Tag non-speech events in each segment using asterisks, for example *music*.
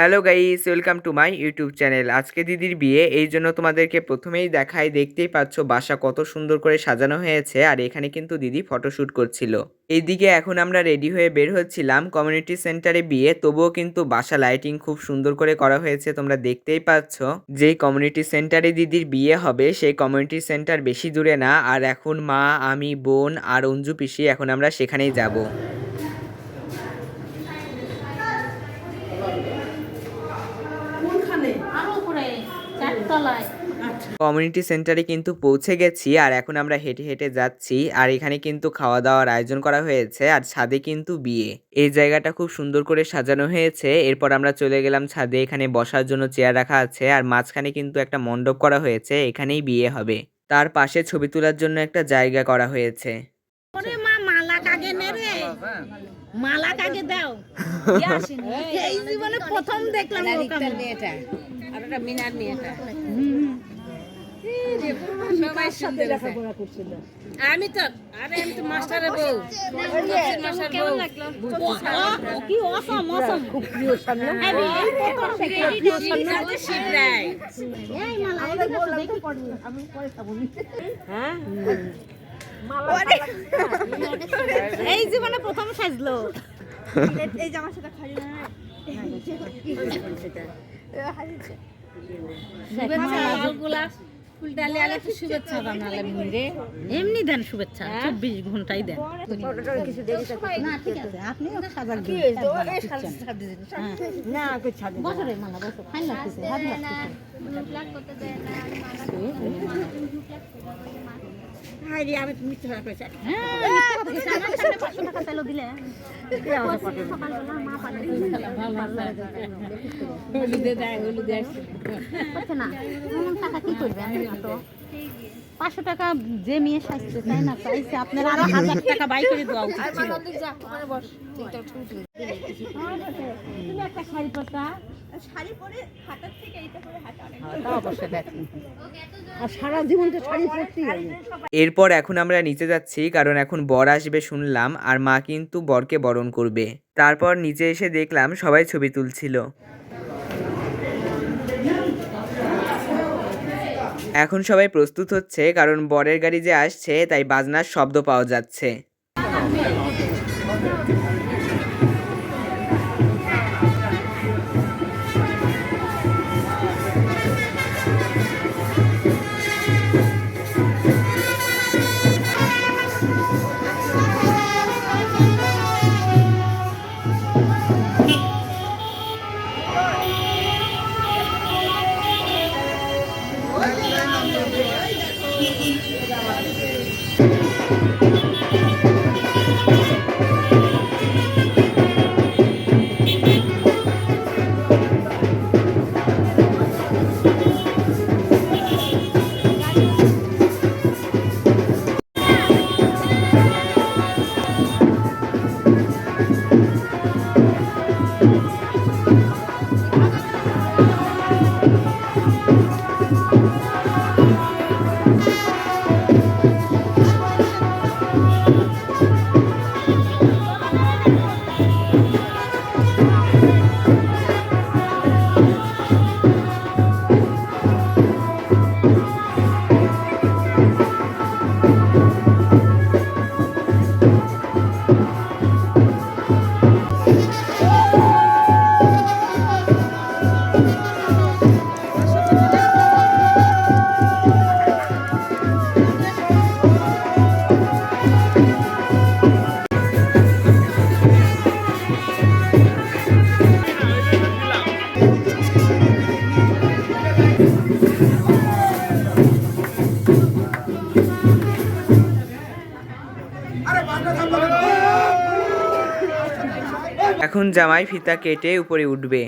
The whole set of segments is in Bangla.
Hello guys, welcome to my YouTube channel. আজকে দিদির বিয়ে, এই জন্য তোমাদেরকে প্রথমেই দেখাই, দেখতেই পাচ্ছ বাসা কত সুন্দর করে সাজানো হয়েছে আর এখানে কিন্তু দিদি ফটোশ্যুট করছিল। এইদিকে এখন আমরা রেডি হয়ে বের হচ্ছিলাম কমিউনিটি সেন্টারে বিয়ে, তবুও কিন্তু বাসা লাইটিং খুব সুন্দর করে করা হয়েছে, তোমরা দেখতেই পাচ্ছ। যেই কমিউনিটি সেন্টারে দিদির বিয়ে হবে, সেই কমিউনিটি সেন্টার বেশি দূরে না, আর এখন মা, আমি, বোন আর অঞ্জু পিসি এখন আমরা সেখানেই যাব কোনখানে আরও উপরে চারতলায় আচ্ছা কমিউনিটি সেন্টারে কিন্তু পৌঁছে গেছি আর এখন আমরা হেঁটে হেঁটে যাচ্ছি আর এখানে কিন্তু খাওয়া দাওয়ার আয়োজন করা হয়েছে আর ছাদে কিন্তু বিয়ে। এই জায়গাটা খুব সুন্দর করে সাজানো হয়েছে। এরপর আমরা চলে গেলাম ছাদে এখানে বসার জন্য চেয়ার রাখা আছে আর মাঝখানে কিন্তু একটা মণ্ডপ করা হয়েছে এখানেই বিয়ে হবে। তার পাশে ছবি তোলার জন্য একটা জায়গা করা হয়েছে। মালা কাগে দাও? *laughs* এই জীবনে প্রথম দেখলাম ওখানে আর একটা মিনার মেয়েটা সবাই সুন্দর লেখাপড়া করছিল আমি তো আরে আমি তো মাস্টারের বউ। মাস্টার বউ। কি অসম অসম। খুব প্রিয় সামনে। এই। হ্যাঁ? জীবনে প্রথম সাজলো। এই জামার সাথে খালি না। শুভেচ্ছা ফুল ডালে আলে তো শুভেচ্ছা জানালে রে এমনি দেন শুভেচ্ছা চব্বিশ ঘন্টাই দেন। কিছু দেরি না ঠিক আছে আপনি ওকে সাজার কি দিন না কই ছাড়ি বছরে মানা বছর ফাইন লাগতেছে হাত হাই রে আমি মিথ্যা কথা কইছি আমি তো পাঁচশো টাকা যে মেয়ে সাজতে চাই না? চাইছে আপনার আরও হাজার টাকা বাই করে দেওয়া উচিত একটা শাড়ি পরতা। শাড়ি পরে হাতার থেকে এইটা করে হাতা তা অবশ্যই দেখুন আর সারা জীবন তো শাড়ি পরতেই হবে। এরপর এখন আমরা নিচে যাচ্ছি কারণ এখন বর আসবে শুনলাম আর মা কিন্তু বরকে বরণ করবে। তারপর নিচে এসে দেখলাম সবাই ছবি তুলছিল। এখন সবাই প্রস্তুত হচ্ছে কারণ বরের গাড়ি যে আসছে তাই বাজনার শব্দ পাওয়া যাচ্ছে। এখন জামাই ফিতা কেটে উপরে উঠবে।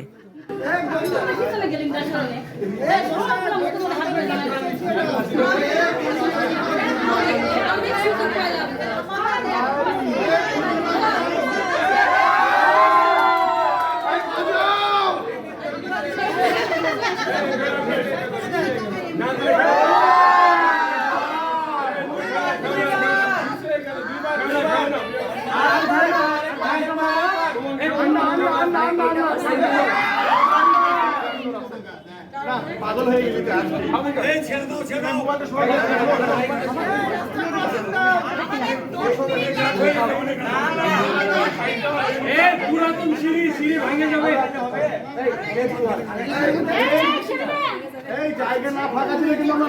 পুরাতন সিঁড়ি সিঁড়ি ভেঙে যাবে এই জায়গা না ফাঁকা দিলে কিন্তু আমরা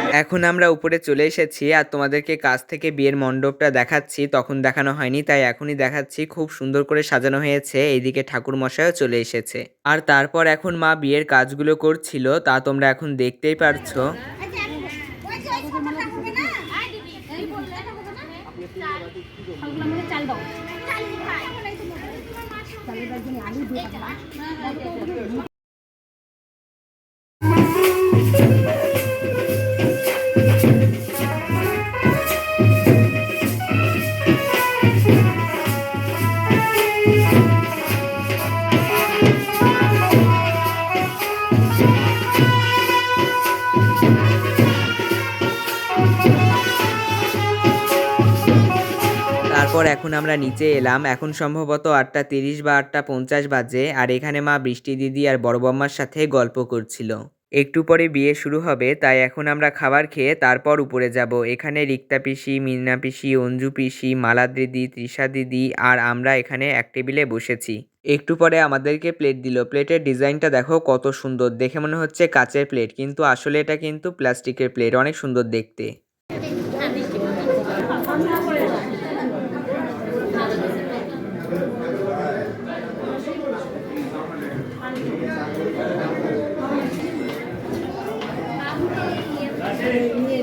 এখন আমরা উপরে চলে এসেছি আর তোমাদেরকে কাছ থেকে বিয়ের মণ্ডপটা দেখাচ্ছি তখন দেখানো হয়নি তাই এখনই দেখাচ্ছি খুব সুন্দর করে সাজানো হয়েছে এইদিকে ঠাকুর মশাইও চলে এসেছে আর তারপর এখন মা বিয়ের কাজগুলো করছিল তা তোমরা এখন দেখতেই পারছ তারপর এখন আমরা নিচে এলাম। এখন সম্ভবত আটটা তিরিশ বা আটটা পঞ্চাশ বাজে আর এখানে মা বৃষ্টি দিদি আর বড় বম্মার সাথে গল্প করছিল। একটু পরে বিয়ে শুরু হবে, তাই এখন আমরা খাবার খেয়ে তারপর উপরে যাব। এখানে রিক্তা পিসি, মিনা পিসি, অঞ্জু পিসি, মালা দিদি, তৃষা দিদি আর আমরা এখানে এক টেবিলে বসেছি। একটু পরে আমাদেরকে প্লেট দিল। প্লেটের ডিজাইনটা দেখো কত সুন্দর। দেখে মনে হচ্ছে কাচের প্লেট, কিন্তু আসলে এটা কিন্তু প্লাস্টিকের প্লেট, অনেক সুন্দর দেখতে।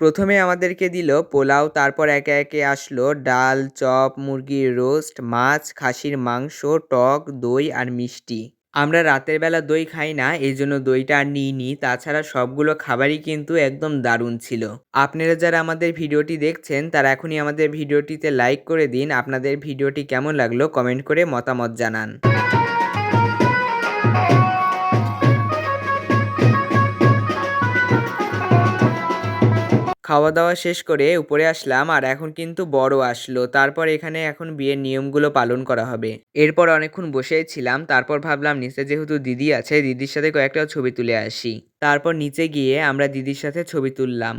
প্রথমে আমাদেরকে দিল পোলাও, তারপর একে একে আসলো ডাল, চপ মুরগির রোস্ট, মাছ, খাসির মাংস, টক, দই আর মিষ্টি। আমরা রাতের বেলা দই খাই না, এই জন্য দইটা আর নিইনি। তাছাড়া সবগুলো খাবারই কিন্তু একদম দারুণ ছিল। আপনারা যারা আমাদের ভিডিওটি দেখছেন, তারা এখনই আমাদের ভিডিওটিতে লাইক করে দিন। আপনাদের ভিডিওটি কেমন লাগল কমেন্ট করে মতামত জানান। খাওয়া দাওয়া শেষ করে উপরে আসলাম আর এখন কিন্তু বড় আসলো। তারপর এখানে এখন বিয়ের নিয়মগুলো পালন করা হবে। এরপর অনেকক্ষণ বসেই ছিলাম, তারপর ভাবলাম নিচে যেহেতু দিদি আছে, দিদির সাথে কয়েকটা ছবি তুলে আসি। তারপর নিচে গিয়ে আমরা দিদির সাথে ছবি তুললাম।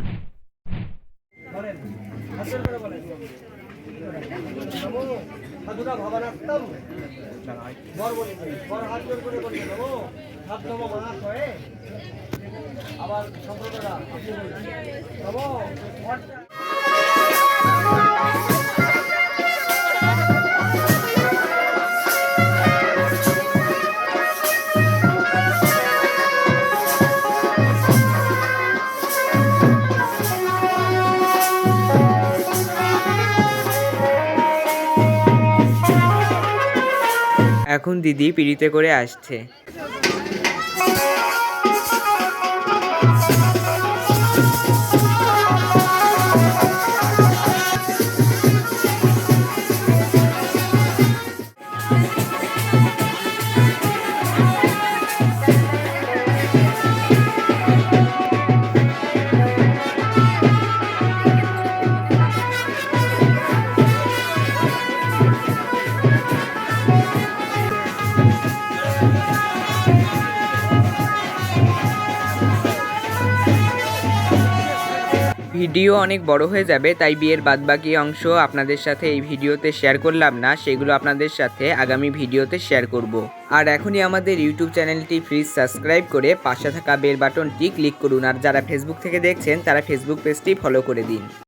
এখন দিদি পিড়িতে করে আসছে। Thank you. ভিডিও অনেক বড় হয়ে যাবে, তাই বিয়ের বাদবাকি অংশ আপনাদের সাথে এই ভিডিওতে শেয়ার করলাম না, সেগুলো আপনাদের সাথে আগামী ভিডিওতে শেয়ার করব। আর এখনই আমাদের ইউটিউব চ্যানেলটি প্লিজ সাবস্ক্রাইব করে পাশে থাকা বেল বাটনটি ক্লিক করুন, আর যারা ফেসবুক থেকে দেখছেন, তারা ফেসবুক পেজটি ফলো করে দিন।